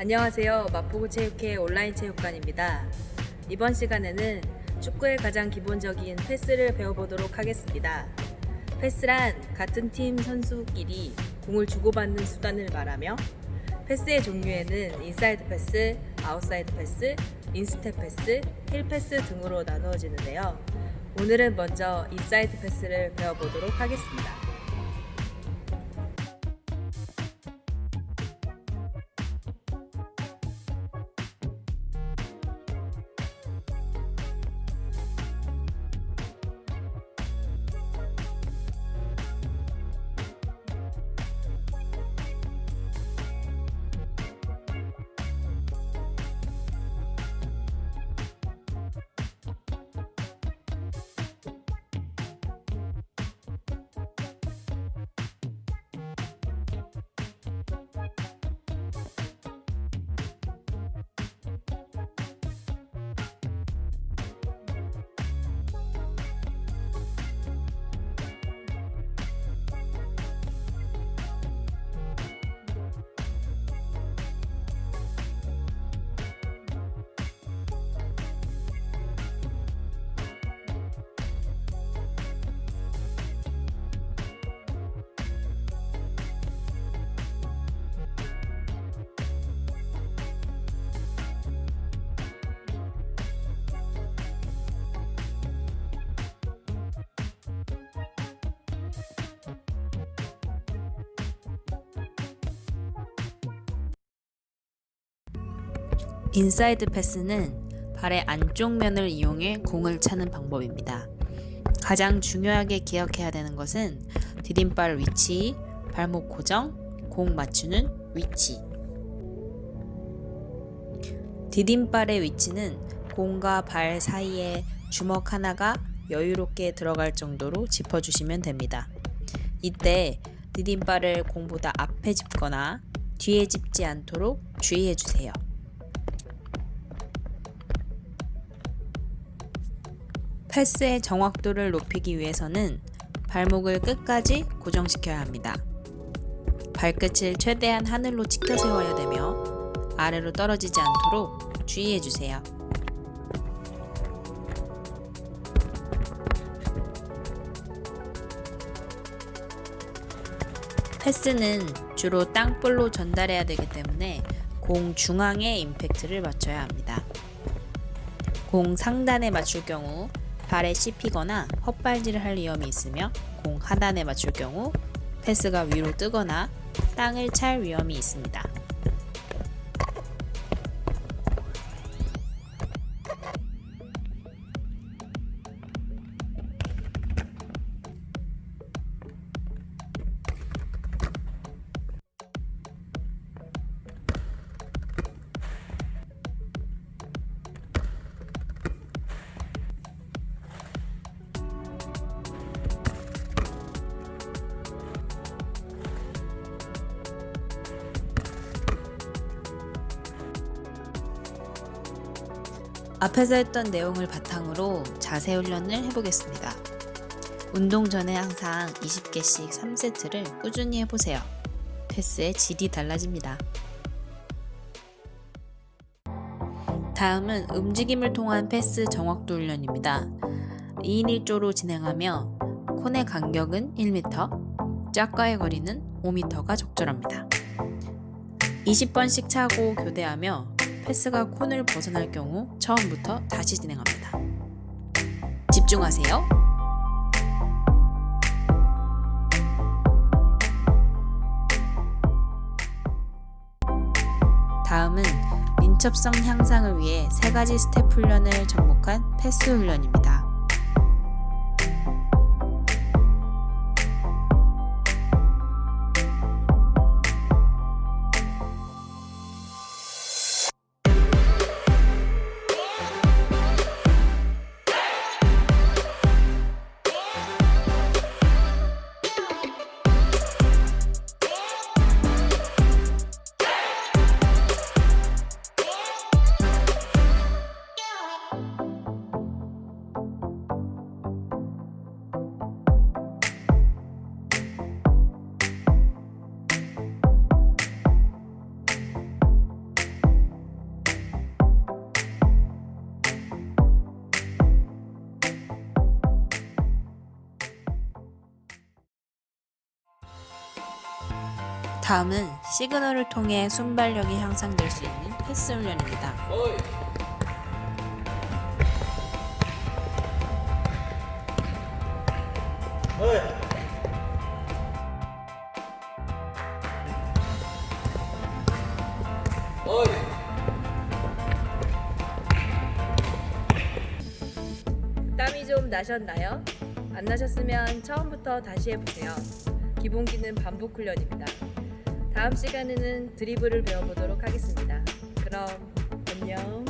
안녕하세요. 마포구 체육회 온라인 체육관입니다. 이번 시간에는 축구의 가장 기본적인 패스를 배워보도록 하겠습니다. 패스란 같은 팀 선수끼리 공을 주고받는 수단을 말하며 패스의 종류에는 인사이드 패스, 아웃사이드 패스, 인스텝 패스, 힐 패스 등으로 나누어지는데요. 오늘은 먼저 인사이드 패스를 배워보도록 하겠습니다. 인사이드 패스는 발의 안쪽 면을 이용해 공을 차는 방법입니다. 가장 중요하게 기억해야 되는 것은 디딤발 위치, 발목 고정, 공 맞추는 위치. 디딤발의 위치는 공과 발 사이에 주먹 하나가 여유롭게 들어갈 정도로 짚어주시면 됩니다. 이때 디딤발을 공보다 앞에 짚거나 뒤에 짚지 않도록 주의해 주세요. 패스의 정확도를 높이기 위해서는 발목을 끝까지 고정시켜야 합니다. 발끝을 최대한 하늘로 치켜 세워야 되며 아래로 떨어지지 않도록 주의해 주세요. 패스는 주로 땅볼로 전달해야 되기 때문에 공 중앙에 임팩트를 맞춰야 합니다. 공 상단에 맞출 경우 발에 씹히거나 헛발질을 할 위험이 있으며 공 하단에 맞출 경우 패스가 위로 뜨거나 땅을 찰 위험이 있습니다. 앞에서 했던 내용을 바탕으로 자세 훈련을 해보겠습니다. 운동 전에 항상 20개씩 3세트를 꾸준히 해보세요. 패스의 질이 달라집니다. 다음은 움직임을 통한 패스 정확도 훈련입니다. 2인 1조로 진행하며 콘의 간격은 1m, 짝과의 거리는 5m가 적절합니다. 20번씩 차고 교대하며 패스가 콘을 벗어날 경우 처음부터 다시 진행합니다. 집중하세요. 다음은 민첩성 향상을 위해 세 가지 스텝 훈련을 접목한 패스 훈련입니다. 다음은 시그널을 통해 순발력이 향상될 수 있는 패스 훈련입니다. 땀이 좀 나셨나요? 안 나셨으면 처음부터 다시 해보세요. 기본기는 반복 훈련입니다. 다음 시간에는 드리블을 배워보도록 하겠습니다. 그럼 안녕.